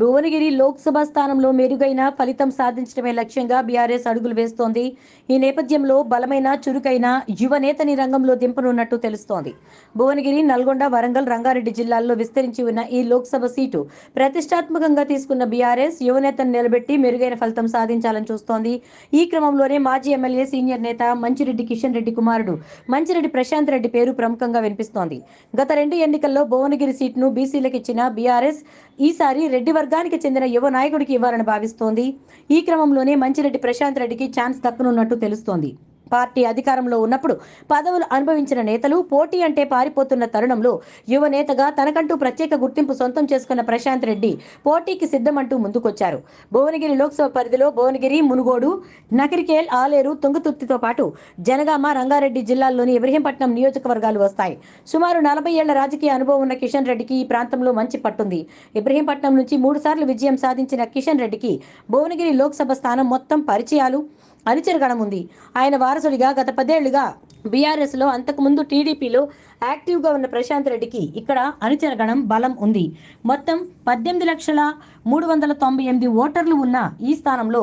భువనగిరి లోక్సభ స్థానంలో మెరుగైన ఫలితం సాధించడమే లక్ష్యంగా బీఆర్ఎస్ అడుగులు వేస్తోంది. ఈ నేపథ్యంలో బలమైన చురుకైన యువనేతని రంగంలో దింపనున్నట్టు తెలుస్తోంది. భువనగిరి నల్గొండ వరంగల్ రంగారెడ్డి జిల్లాల్లో విస్తరించి ఉన్న ఈ లోక్సభ సీటు ప్రతిష్టాత్మకంగా తీసుకున్న బీఆర్ఎస్ యువనేతను నిలబెట్టి మెరుగైన ఫలితం సాధించాలని చూస్తోంది. ఈ క్రమంలోనే మాజీ ఎమ్మెల్యే సీనియర్ నేత మంచిరెడ్డి కిషన్ రెడ్డి కుమారుడు మంచిరెడ్డి ప్రశాంత్ రెడ్డి పేరు ప్రముఖంగా వినిపిస్తోంది. గత రెండు ఎన్నికల్లో భువనగిరి సీట్ను బీసీలకు ఇచ్చిన బీఆర్ఎస్ ఈసారి రెడ్డి వర్గానికి చెందిన యువ నాయకుడికి ఇవ్వాలని భావిస్తోంది. ఈ క్రమంలోనే మంచిరెడ్డి ప్రశాంత్ రెడ్డికి ఛాన్స్ దక్కనున్నట్టు తెలుస్తోంది. పార్టీ అధికారంలో ఉన్నప్పుడు పదవులు అనుభవించిన నేతలు పోటీ అంటే పారిపోతున్న తరుణంలో యువ నేతగా తనకంటూ ప్రత్యేక గుర్తింపు సొంతం చేసుకున్న ప్రశాంత్ రెడ్డి పోటీకి సిద్ధమంటూ ముందుకొచ్చారు. భువనగిరి లోక్సభ పరిధిలో భువనగిరి మునుగోడు నకిరికేల్ ఆలేరు తుంగతుర్తితో పాటు జనగామ రంగారెడ్డి జిల్లాల్లోని ఇబ్రహీంపట్నం నియోజకవర్గాలు వస్తాయి. సుమారు నలభై ఏళ్ళ రాజకీయ అనుభవం ఉన్న కిషన్ రెడ్డికి ఈ ప్రాంతంలో మంచి పట్టుంది. ఇబ్రహీంపట్నం నుంచి మూడు సార్లు విజయం సాధించిన కిషన్ రెడ్డికి భువనగిరి లోక్సభ స్థానం మొత్తం పరిచయాలు అనుచరగణం ఉంది. ఆయన వారసుడిగా గత పదేళ్ళుగా బీఆర్ఎస్లో అంతకుముందు టీడీపీలో యాక్టివ్గా ఉన్న ప్రశాంత్ రెడ్డికి ఇక్కడ అనుచరగణం బలం ఉంది. మొత్తం పద్దెనిమిది లక్షల మూడు వందల తొంభై ఎనిమిది ఓటర్లు ఉన్న ఈ స్థానంలో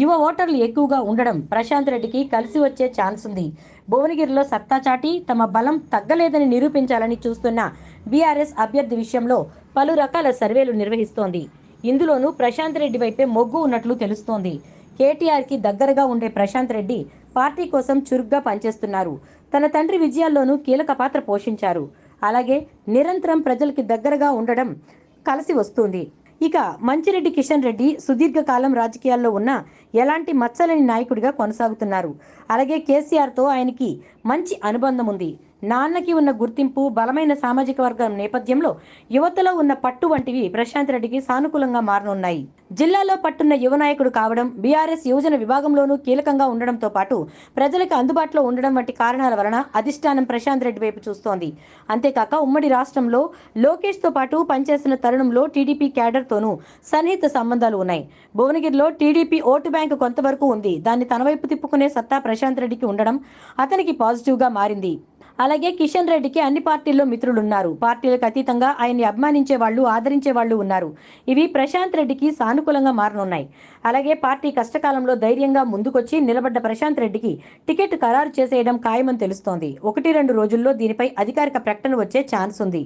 యువ ఓటర్లు ఎక్కువగా ఉండడం ప్రశాంత్ రెడ్డికి కలిసి వచ్చే ఛాన్స్ ఉంది. భువనగిరిలో సత్తా చాటి తమ బలం తగ్గలేదని నిరూపించాలని చూస్తున్న బీఆర్ఎస్ అభ్యర్థి విషయంలో పలు రకాల సర్వేలు నిర్వహిస్తోంది. ఇందులోనూ ప్రశాంత్ రెడ్డి వైపే మొగ్గు ఉన్నట్లు తెలుస్తోంది. కేటీఆర్కి దగ్గరగా ఉండే ప్రశాంత్ రెడ్డి పార్టీ కోసం చురుగ్గా పనిచేస్తున్నారు. తన తండ్రి విజయాల్లోనూ కీలక పాత్ర పోషించారు. అలాగే నిరంతరం ప్రజలకి దగ్గరగా ఉండడం కలిసి వస్తుంది. ఇక మంచిరెడ్డి కిషన్ రెడ్డి సుదీర్ఘకాలం రాజకీయాల్లో ఉన్న ఎలాంటి మచ్చలేని నాయకుడిగా కొనసాగుతున్నారు. అలాగే కేసీఆర్తో ఆయనకి మంచి అనుబంధం ఉంది. నాన్నకి ఉన్న గుర్తింపు బలమైన సామాజిక వర్గం నేపథ్యంలో యువతలో ఉన్న పట్టు వంటివి ప్రశాంత్ రెడ్డికి సానుకూలంగా మారనున్నాయి. జిల్లాలో పట్టున్న యువ నాయకుడు కావడం బీఆర్ఎస్ యువజన విభాగంలోనూ కీలకంగా ఉండడంతో పాటు ప్రజలకు అందుబాటులో ఉండడం వంటి కారణాల వలన అధిష్టానం ప్రశాంత్ రెడ్డి వైపు చూస్తోంది. అంతేకాక ఉమ్మడి రాష్ట్రంలో లోకేష్తో పాటు పనిచేసిన తరుణంలో టీడీపీ క్యాడర్తోనూ సన్నిహిత సంబంధాలు ఉన్నాయి. భువనగిరిలో టీడీపీ ఓటు బ్యాంకు కొంతవరకు ఉంది. దాన్ని తన వైపు తిప్పుకునే సత్తా ప్రశాంత్ రెడ్డికి ఉండడం అతనికి పాజిటివ్గా మారింది. అలాగే కిషన్ రెడ్డికి అన్ని పార్టీల్లో మిత్రులున్నారు. పార్టీలకు అతీతంగా ఆయన్ని అభిమానించే వాళ్ళు ఆదరించే వాళ్ళు ఉన్నారు. ఇవి ప్రశాంత్ రెడ్డికి సానుకూలంగా మారనున్నాయి. అలాగే పార్టీ కష్టకాలంలో ధైర్యంగా ముందుకొచ్చి నిలబడ్డ ప్రశాంత్ రెడ్డికి టికెట్ ఖరారు చేసేయడం ఖాయమని తెలుస్తోంది. ఒకటి రెండు రోజుల్లో దీనిపై అధికారిక ప్రకటన వచ్చే ఛాన్స్ ఉంది.